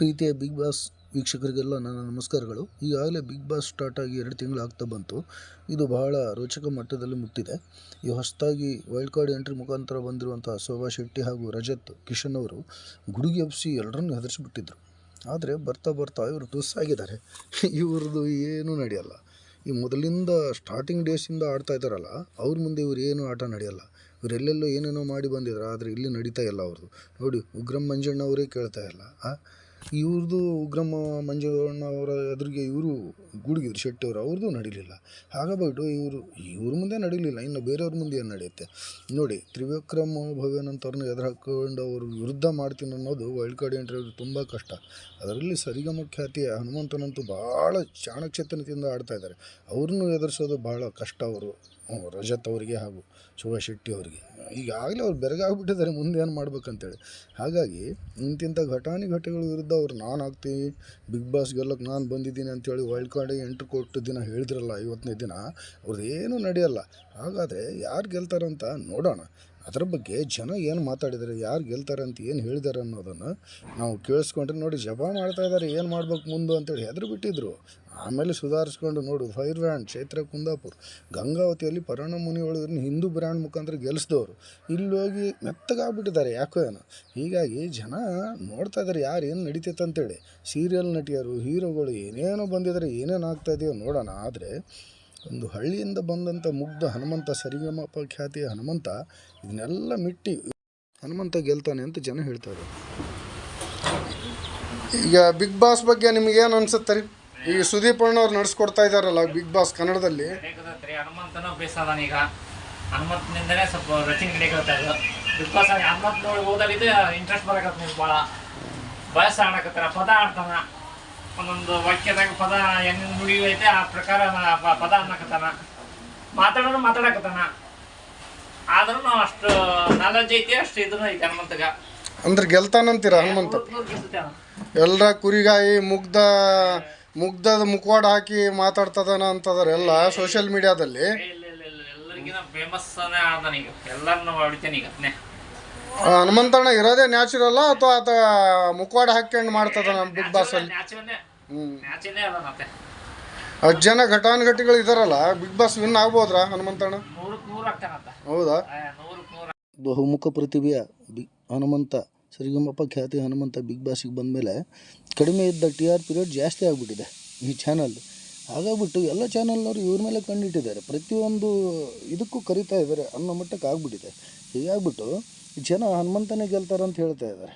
ಪ್ರೀತಿಯ big boss ವೀಕ್ಷಕರಿಗೆಲ್ಲ ನನ್ನ ನಮಸ್ಕಾರಗಳು. ಈಗಾಗಲೇ ಬಿಗ್ ಬಾಸ್ ಸ್ಟಾರ್ಟ್ ಆಗಿ ಎರಡು ತಿಂಗಳು ಆಗ್ತಾ ಬಂತು. ಇದು ಬಹಳ ರೋಚಕ ಮಟ್ಟದಲ್ಲಿ ಮುಟ್ಟಿದೆ. ಈ ಹೊಸದಾಗಿ ವೈಲ್ಡ್ ಕಾರ್ಡ್ ಎಂಟ್ರಿ ಮುಖಾಂತರ ಬಂದಿರುವಂಥ ಶೋಭಾ ಶೆಟ್ಟಿ ಹಾಗೂ ರಜತ್ ಕಿಶನ್ ಅವರು ಗುಡುಗಿ ಎಬ್ಸಿ ಎಲ್ಲರನ್ನೂ ಹೆದರಿಸಿಬಿಟ್ಟಿದ್ರು. ಆದರೆ ಬರ್ತಾ ಬರ್ತಾ ಇವರು ಟೂಸ್ ಆಗಿದ್ದಾರೆ. ಇವ್ರದ್ದು ಏನೂ ನಡೆಯಲ್ಲ. ಈ ಮೊದಲಿಂದ ಸ್ಟಾರ್ಟಿಂಗ್ ಡೇಸಿಂದ ಆಡ್ತಾ ಇದ್ದಾರಲ್ಲ, ಅವ್ರ ಮುಂದೆ ಇವ್ರು ಏನು ಆಟ ನಡೆಯಲ್ಲ. ಇವರೆಲ್ಲೆಲ್ಲೋ ಏನೇನೋ ಮಾಡಿ ಬಂದಿದ್ರು ಆದರೆ ಇಲ್ಲಿ ನಡೀತಾ ಇಲ್ಲ ಅವ್ರದ್ದು ನೋಡಿ, ಉಗ್ರಂ ಮಂಜಣ್ಣ ಅವರೇ ಕೇಳ್ತಾ ಇಲ್ಲ. ಇವ್ರದ್ದು ಉಗ್ರಮ್ಮ ಮಂಜುಣ್ಣವರ ಎದುರಿಗೆ ಇವರು ಗುಡುಗಿದ್ರು ಶೆಟ್ಟಿಯವರು ಅವ್ರದ್ದು ನಡೀಲಿಲ್ಲ. ಹಾಗಾಗ್ಬಿಟ್ಟು ಇವರು, ಇವ್ರ ಮುಂದೆ ನಡೀಲಿಲ್ಲ, ಇನ್ನು ಬೇರೆಯವ್ರ ಮುಂದೆ ಏನು ನಡೆಯುತ್ತೆ? ನೋಡಿ, ತ್ರಿವಿಕ್ರಮ ಭವ್ಯನಂತವ್ರನ್ನ ಎದುರು ಹಾಕ್ಕೊಂಡು ಅವ್ರ ವಿರುದ್ಧ ಮಾಡ್ತೀನಿ ಅನ್ನೋದು ವೈಲ್ಡ್ ಕಾರ್ಡ್ ಎಂಟ್ರಿ ತುಂಬ ಕಷ್ಟ. ಅದರಲ್ಲಿ ಸರಿಗಮ ಖ್ಯಾತಿಯ ಹನುಮಂತನಂತೂ ಭಾಳ ಚಾಣಕ್ಷತನದಿಂದ ಆಡ್ತಾ ಇದ್ದಾರೆ. ಅವ್ರನ್ನೂ ಎದುರಿಸೋದು ಭಾಳ ಕಷ್ಟ ಅವರು. ರಜತ್ ಅವರಿಗೆ ಹಾಗೂ ಶೋಭಾ ಶೆಟ್ಟಿ ಅವರಿಗೆ. ಈಗಾಗಲೇ ಅವ್ರು ಬೆರಗಾಗ್ಬಿಟ್ಟಿದ್ದಾರೆ, ಮುಂದೆ ಏನು ಮಾಡ್ಬೇಕಂತೇಳಿ. ಹಾಗಾಗಿ ಇಂತಿಂಥ ಘಟಾನುಘಟಿಗಳ ವಿರುದ್ಧ ಅವ್ರು ನಾನು ಆಗ್ತೀನಿ, ಬಿಗ್ ಬಾಸ್ ಗೆಲ್ಲಕ್ಕೆ ನಾನು ಬಂದಿದ್ದೀನಿ ಅಂತೇಳಿ ವೈಲ್ಡ್ ಕಾರ್ಡಿಗೆ ಎಂಟ್ರಿ ಕೊಟ್ಟು ದಿನ ಹೇಳಿದ್ರಲ್ಲ, ಐವತ್ತನೇ ದಿನ ಅವ್ರದ್ದು ಏನೂ ನಡೆಯಲ್ಲ. ಹಾಗಾದರೆ ಯಾರು ಗೆಲ್ತಾರಂತ ನೋಡೋಣ. ಅದರ ಬಗ್ಗೆ ಜನ ಏನು ಮಾತಾಡಿದ್ದಾರೆ ಯಾರು ಗೆಲ್ತಾರೆ ಅಂತ ಏನು ಹೇಳಿದ್ದಾರೆ ಅನ್ನೋದನ್ನು ನಾವು ಕೇಳಿಸ್ಕೊಂಡ್ರೆ ನೋಡಿ ಜಪ ಮಾಡ್ತಾ ಇದ್ದಾರೆ ಏನು ಮಾಡ್ಬೇಕು ಮುಂದೆ ಅಂತೇಳಿ ಹೆದರು ಬಿಟ್ಟಿದ್ರು. ಆಮೇಲೆ ಸುಧಾರಿಸ್ಕೊಂಡು ನೋಡು ಫೈರ್ ಬ್ರ್ಯಾಂಡ್ ಚೈತ್ರ ಕುಂದಾಪುರ ಗಂಗಾವತಿಯಲ್ಲಿ ಪರಣ ಮುನಿಗಳು ಹಿಂದೂ ಬ್ರ್ಯಾಂಡ್ ಮುಖಾಂತರ ಗೆಲ್ಲಿಸಿದವರು ಇಲ್ಲಿ ಹೋಗಿ ಮೆತ್ತಗಾಗ್ಬಿಟ್ಟಿದ್ದಾರೆ ಯಾಕೋ ಏನೋ. ಹೀಗಾಗಿ ಜನ ನೋಡ್ತಾ ಇದ್ದಾರೆ ಯಾರು ಏನು ನಡೀತೈತೆ ಅಂತೇಳಿ. ಸೀರಿಯಲ್ ನಟಿಯರು, ಹೀರೋಗಳು ಏನೇನೋ ಬಂದಿದ್ದಾರೆ ಏನೇನು ಆಗ್ತಾಯಿದೆಯೋ ನೋಡೋಣ. ಆದರೆ ಒಂದು ಹಳ್ಳಿಯಿಂದ ಬಂದಂಥ ಮುಗ್ಧ ಹನುಮಂತ ಸರಿಗಮಪ ಖ್ಯಾತಿಯ ಹನುಮಂತ ಇದನ್ನೆಲ್ಲ ಮಿಟ್ಟಿ ಹನುಮಂತ ಗೆಲ್ತಾನೆ ಅಂತ ಜನ ಹೇಳ್ತಾರೆ ಈಗ ಬಿಗ್ ಬಾಸ್ ಬಗ್ಗೆ ನಿಮಗೇನು ಅನ್ಸುತ್ತೆ ರೀ? ಈಗ ಸುದೀಪ್ ಅಣ್ಣವ್ರು ನಡೆಸ್ಕೊಡ್ತಾ ಇದ್ದಾರಲ್ಲ ಬಿಗ್ ಬಾಸ್ ಕನ್ನಡದಲ್ಲಿ. ಹನುಮಂತನೂ ಬೇಸದಾನ ಈಗ. ಹನುಮಂತನಿಂದನೇ ಸ್ವಲ್ಪ ರಚಿಂಗ್ ಹಿಡಿಯಕತ್ತ ಇದು ಬಿಗ್ ಬಾಸ್ ಹನುಮಂತ ನೋಡಿ ಓದಾಗಿದ್ದೆ ಇಂಟ್ರೆಸ್ಟ್ ಬರಕತ್ತೆ ಭಾಳ ಬಯಸ ಆಡಕತ್ತಾರ, ಪದ ಆಡ್ತಾನ. ಒಂದೊಂದು ವಾಕ್ಯದಾಗ ಪದ ಹೆಂಗ್ ನುಡಿಯೈತೆ ಆ ಪ್ರಕಾರ ಪದ ಅನ್ನಕತ್ತಾನ. ಮಾತಾಡೋನು ಮಾತಾಡಕತ್ತಾನ. ಆದ್ರೂ ಅಷ್ಟು ನಾಲೆಜ್ ಐತಿ ಅಷ್ಟು ಇದನ್ನು ಐತಿ ಹನುಮಂತಗ. ಅಂದ್ರೆ ಗೆಲ್ತಾನಂತೀರ ಹನುಮಂತ. ಎಲ್ಲರ ಕುರಿಗಾಯಿ ಮುಗ್ಧ ಮುಗ್ಧದ ಮುಖವಾಡ ಹಾಕಿ ಮಾತಾಡ್ತದನ ಅಂತದಾರೆ ಎಲ್ಲ ಸೋಷಿಯಲ್ ಮೀಡಿಯಾದಲ್ಲಿ ಹನುಮಂತಣ್ಣ ಇರೋದೇ ನ್ಯಾಚುರಲ್ಲ ಅಥವಾ ಆತ ಮುಖವಾಡ ಹಾಕ್ಯಂಡ್ ಮಾಡ್ತದ ಬಿಗ್ ಬಾಸ್ ಅಲ್ಲಿ? ಮತ್ತೆ. ಹತ್ತು ಜನ ಘಟಾನುಘಟಿಗಳು ಇದಾರಲ್ಲ ಬಿಗ್ ಬಾಸ್ ವಿನ್ ಆಗ್ಬೋದ್ರ ಹನುಮಂತಣ್ಣ? ಹೌದಾ? ಬಹುಮುಖ ಪ್ರತಿಭೆಯ ಬಿ ಹನುಮಂತ ಸರಿಗಮ್ಮಪ್ಪ ಖ್ಯಾತಿ ಹನುಮಂತ ಬಿಗ್ ಬಾಸಿಗೆ ಬಂದಮೇಲೆ ಕಡಿಮೆ ಇದ್ದ ಟಿ ಆರ್ ಪಿರಿಯಡ್ ರೇಟ್ ಜಾಸ್ತಿ ಆಗಿಬಿಟ್ಟಿದೆ ಈ ಚಾನಲ್. ಹಾಗಾಗ್ಬಿಟ್ಟು ಎಲ್ಲ ಚಾನಲ್ನವರು ಇವ್ರ ಮೇಲೆ ಕಂಡಿಟ್ಟಿದ್ದಾರೆ ಪ್ರತಿಯೊಂದು ಇದಕ್ಕೂ ಕರಿತಾ ಇದ್ದಾರೆ ಅನ್ನೋ ಮಟ್ಟಕ್ಕೆ ಆಗ್ಬಿಟ್ಟಿದೆ. ಹೀಗಾಗ್ಬಿಟ್ಟು ಜನ ಹನುಮಂತನೇ ಗೆಲ್ತಾರಂತ ಅಂತ ಹೇಳ್ತಾ ಇದ್ದಾರೆ.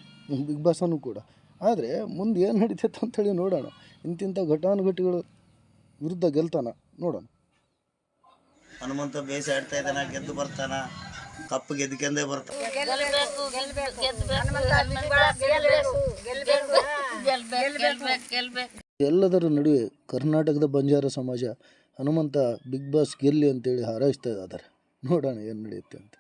ಬಿಗ್ ಬಾಸನ್ನು ಕೂಡ. ಆದರೆ ಮುಂದೆ ಏನು ನಡೀತೈತೆ ಅಂಥೇಳಿ ನೋಡೋಣ. ಇಂತಿಂಥ ಘಟಾನುಘಟಿಗಳು ವಿರುದ್ಧ ಗೆಲ್ತಾನ ನೋಡೋಣ. ಹನುಮಂತ ಬೇಸಿ ಆಡ್ತಾ ಇದ್ದಾನ ಗೆದ್ದು ಬರ್ತಾನ ಕಪ್ಪು ಗೆದ್ಕೊಂಡೇ ಬರ್ತಾನ. ಎಲ್ಲದರ ನಡುವೆ ಕರ್ನಾಟಕದ ಬಂಜಾರ ಸಮಾಜ ಹನುಮಂತ ಬಿಗ್ ಬಾಸ್ ಗೆಲ್ಲಿ ಅಂತೇಳಿ ಹಾರೈಸ್ತಾ ಇದ್ದಾರೆ ನೋಡೋಣ ಏನು ನಡೆಯುತ್ತೆ ಅಂತ.